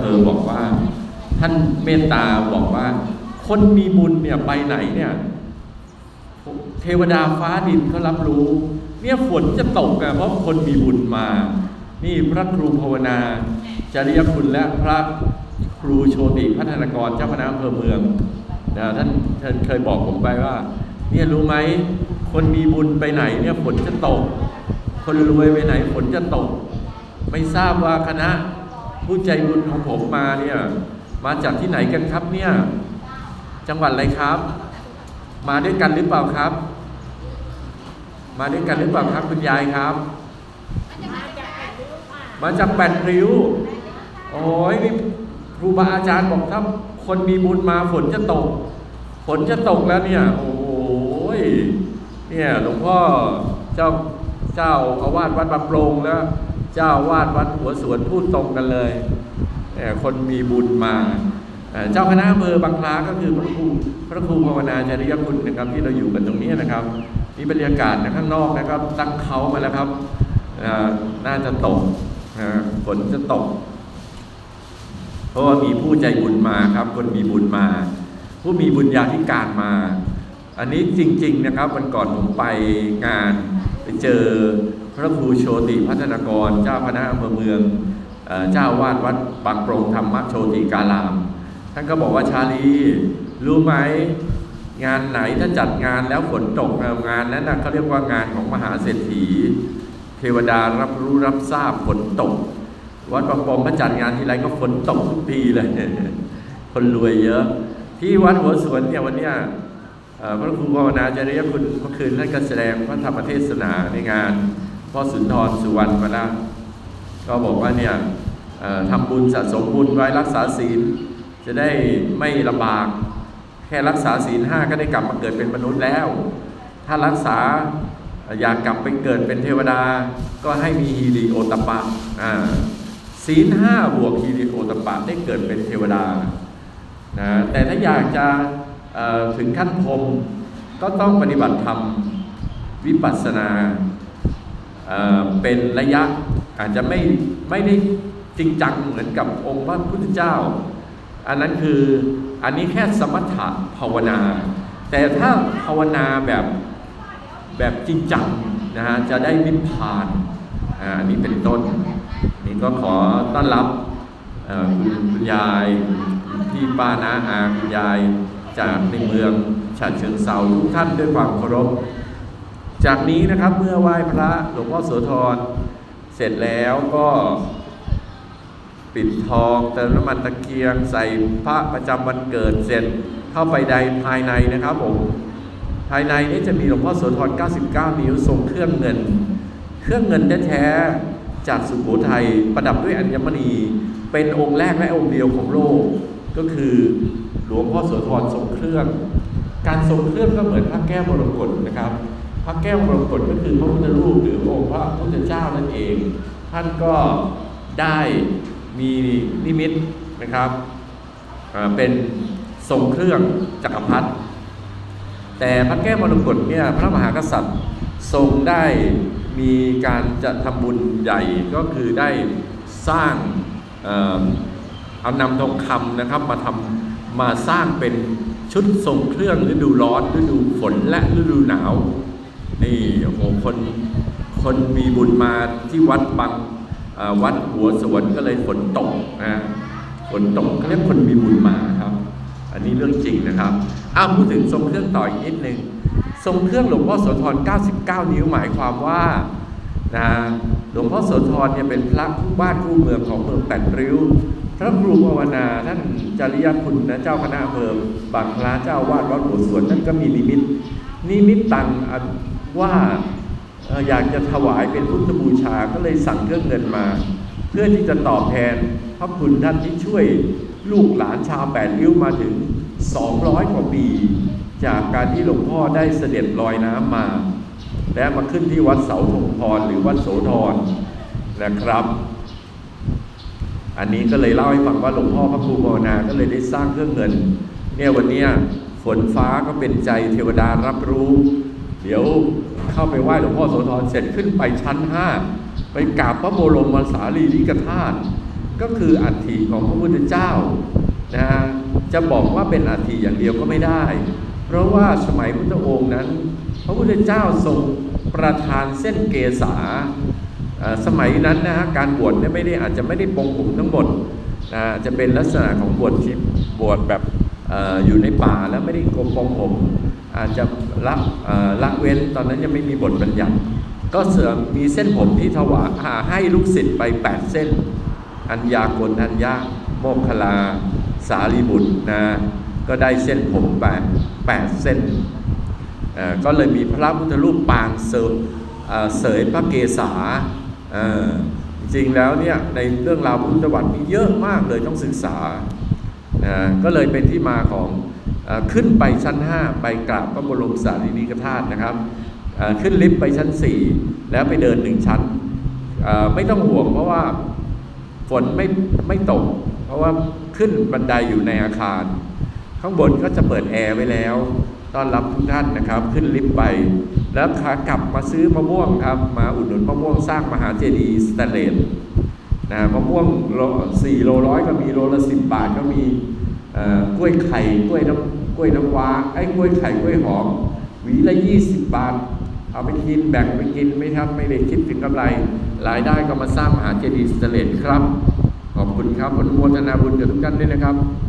เภอบอกว่า ท่านเมตตาบอกว่า คนมีบุญเนี่ยไปไหนเนี่ย เทวดาฟ้าดินเขารับรู้ เนี่ยฝนจะตกอะเพราะคนมีบุญมา นี่พระครูภาวนา จริยคุณและพระครูโชติพัฒนากรเจ้าคณะอำเภอเมืองนะท่านท่านเคยบอกผมไปว่า เนี่ยรู้ไหมคนมีบุญไปไหนเนี่ยฝนจะตก คนรวยไปไหนฝนจะตก ไม่ทราบว่าคณะ ผู้ใจบุญของผมมาเนี่ย มาจากที่ไหนกันครับเนี่ย จังหวัดอะไรครับ มาด้วยกันหรือเปล่าครับ มาด้วยกันหรือเปล่าครับคุณยายครับ มาจากแปดริ้ว โอ้ยนี่ครูบาอาจารย์บอกถ้าคนมีบุญมาฝนจะตก ฝนจะตกแล้วเนี่ย โอ้ยเนี่ยหลวงพ่อเจ้าเจ้าอาวาสวัดบางโปรงแล้ว เจ้าวาดวัดหัวสวนพูดตรงกันเลยเคนมีบุญมาเจ้าคณะอำเภอบางคล้าก็คือพระครูพระครูภาวนาจริยคุณนะครับที่เราอยู่กันตรงนี้นะครับนี่บรรยากาศนะข้างนอกนะครับตั้งเขามาแล้วครับน่าจะตกฝนจะตก เพราะว่ามีผู้ใจบุญมาครับ คนมีบุญมา ผู้มีบุญญาธิการมา อันนี้จริง ๆนะครับ วันก่อนผมไปงานไปเจอ ระครูโชติพัฒนากร เจ้าคณะอำเภอเมืองเจ้าวาดวัดบางโปรงธรรมโชติการาม ท่านก็บอกว่าชาลี รู้ไหมงานไหนถ้าจัดงานแล้วฝนตกงานนั้นนะเขาเรียกว่างานของมหาเศรษฐี เทวดารับรู้รับทราบฝนตก วัดบางปอมพระจัดงานทีไรก็ฝนตกทุกทีเลย คนรวยเยอะ ที่วัดหัวสวนเนี่ยวันเนี้ยพระครูภาวนาจริยคุณเมื่อคืนท่านก็แสดงพระธรรมเทศนาในงาน พ่อสุนทรสุวรรณมาแล้วก็บอกว่าเนี่ยทำบุญสะสมบุญไว้รักษาศีล จะได้ไม่ลำบาก แค่รักษาศีลห้าก็ได้กลับมาเกิดเป็นมนุษย์แล้ว ถ้ารักษาอยากกลับไปเกิดเป็นเทวดา ก็ให้มีฮีริโอตปะอ่าศีลห้าบวกฮีริโอตปะได้เกิดเป็นเทวดานะแต่ถ้าอยากจะถึงขั้นพรมก็ต้องปฏิบัติธรรมวิปัสสนา เป็นระยะอาจจะไม่ไม่ได้จริงจังเหมือนกับองค์พระพุทธเจ้า อันนั้นคืออันนี้แค่สมถะภาวนา แต่ถ้าภาวนาแบบแบบจริงจังนะฮะจะได้นิพพานอันนี้เป็นต้นนี่ก็ขอต้อนรับคุณยายพี่ป้านาอาคุณยายจากในเมืองฉะเชิงเซาทุกท่านด้วยความเคารพ จากนี้นะครับเมื่อไหว้พระหลวงพ่อโสธรเสร็จแล้วก็ปิดทองเติมน้ำมันตะเกียง ใส่พระประจำวันเกิดเสร็จเข้าไปใดภายในนะครับผมภายในนี้จะมีหลวงพ่อโสธร 99 นิ้วทรงเครื่องเงิน เครื่องเงินแท้ๆจากสุโขทัยประดับด้วยอัญมณี เป็นองค์แรกและองค์เดียวของโลก ก็คือหลวงพ่อโสธรทรงเครื่อง การทรงเครื่องก็เหมือนพระแก้วมรกตนะครับ พระแก้วมรกตก็คือพระพุทธรูปหรือองค์พระพุทธเจ้านั่นเอง ท่านก็ได้มีนิมิตนะครับเป็นทรงเครื่องจักรพรรดิแต่พระแก้วมรกตเนี่ยพระมหากษัตริย์ทรงได้มีการจะทำบุญใหญ่ก็คือได้สร้างเอานำทองคำนะครับมาทำมาสร้างเป็นชุดทรงเครื่องฤดูร้อนฤดูฝนและฤดูหนาว นี่โอ้โหคนคนมีบุญมาที่วัดบางวัดหัวสวนก็เลยฝนตกนะฝนตกเขาเรียกคนมีบุญมาครับ อันนี้เรื่องจริงนะครับอ้าวพูดถึงทรงเครื่องต่ออีกนิดนึงทรงเครื่องหลวงพ่อโสธร 99 นิ้วหมายความว่านะหลวงพ่อโสธรเนี่ยเป็นพระคู่บ้านคู่เมืองของเมืองแปดริ้ว พระครูภาวนาท่านจริยคุณนะเจ้าคณะอำเภอบางคล้าเจ้าวาดวัดหัวสวนท่านก็มีนิมิตนิมิตตังอ ว่าอยากจะถวายเป็นพุทธบูชาก็เลยสั่งเครื่องเงินมา เพื่อที่จะตอบแทนพระคุณท่านที่ช่วยลูกหลานชาวแปดริ้วมาถึง 200 กว่าปี จากการที่หลวงพ่อได้เสด็จลอยน้ำมา และมาขึ้นที่วัดเสาธงพรหรือวัดโสธรนะครับ อันนี้ก็เลยเล่าให้ฟังว่าหลวงพ่อพระครูภาวนาก็เลยได้สร้างเครื่องเงิน เนี่ยวันนี้ฝนฟ้าก็เป็นใจเทวดารับรู้ เดี๋ยวเข้าไปไหว้หลวงพ่อโสธรเสร็จขึ้นไปชั้นห้าไปกราบพระบรมสารีริกธาตุก็คืออัฐิของพระพุทธเจ้านะฮะจะบอกว่าเป็นอัฐิอย่างเดียวก็ไม่ได้ เพราะว่าสมัยพุทธองค์นั้น พระพุทธเจ้าทรงประทานเส้นเกษาสมัยนั้นนะฮะการบวชเนี่ยไม่ได้อาจจะไม่ได้ปรงผมทั้งหมดนะจะเป็นลักษณะของบวชชิบวชแบบออยู่ในป่าแล้วไม่ได้โกนปงผม อาจจะละละเว้นตอนนั้นยังไม่มีบทบัญญัติ ก็เสื่อมมีเส้นผมที่ถวายหาให้ลูกศิษย์ไป 8 เส้น อัญญาโกณทัญญาโมคคลา สารีบุตรนะก็ได้เส้นผมแปดแปดเส้น ก็เลยมีพระพุทธรูปปางเสริมเอ่อเสยพระเกศาจริงแล้วเนี่ยในเรื่องราวพุทธวัตรมีเยอะมากเลยต้องศึกษา ก็เลยเป็นที่มาของ ขึ้นไปชั้น 5 ไปกราบพระบรมสารีริกธาตุนะครับ ขึ้นลิฟต์ไปชั้น 4 แล้วไปเดินหนึ่งชั้น ไม่ต้องห่วงเพราะว่าฝนไม่ไม่ตก เพราะว่าขึ้นบันไดอยู่ในอาคาร ข้างบนก็จะเปิดแอร์ไว้แล้วต้อนรับทุกท่านนะครับ ขึ้นลิฟต์ไป แล้วขากลับมาซื้อมะม่วงครับ มาอุดหนุนมะม่วงสร้างมหาเจดีย์สแตนเลสนะมะม่วงโลสี่โลร้อยก็มีโลละสิบบาทก็มีกล้วยไข่กล้วยน้ำ ล้วยน้ำว้าไอ้กล้วยไข่กล้วยหอมหวีละยี่สิบบาท เอาไปกินแบ่งไปกินไม่ครับไม่ได้คิดถึงกำไรรายได้ก็มาสร้างมหาเจดีย์สเตเลสครับ ขอบคุณครับอนุโมทนาบุญกับทุกท่านด้วยนะครับ